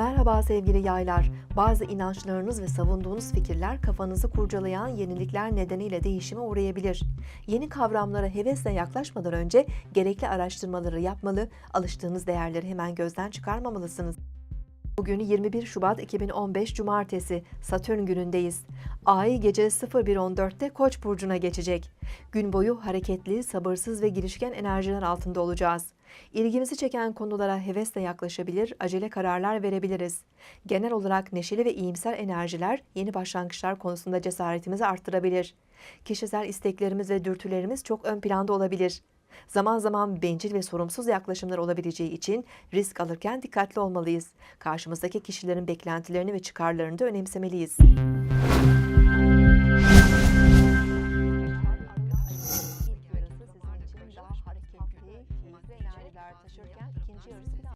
Merhaba sevgili yaylar. Bazı inançlarınız ve savunduğunuz fikirler kafanızı kurcalayan yenilikler nedeniyle değişime uğrayabilir. Yeni kavramlara hevesle yaklaşmadan önce gerekli araştırmaları yapmalı, alıştığınız değerleri hemen gözden çıkarmamalısınız. Bugün 21 Şubat 2015 Cumartesi, Satürn günündeyiz. Ay gece 01.14'te Koç burcuna geçecek. Gün boyu hareketli, sabırsız ve girişken enerjiler altında olacağız. İlgimizi çeken konulara hevesle yaklaşabilir, acele kararlar verebiliriz. Genel olarak neşeli ve iyimser enerjiler yeni başlangıçlar konusunda cesaretimizi arttırabilir. Kişisel isteklerimiz ve dürtülerimiz çok ön planda olabilir. Zaman zaman bencil ve sorumsuz yaklaşımlar olabileceği için risk alırken dikkatli olmalıyız. Karşımızdaki kişilerin beklentilerini ve çıkarlarını da önemsemeliyiz. Keyifli enerjiler taşırken ikinci yarısı biraz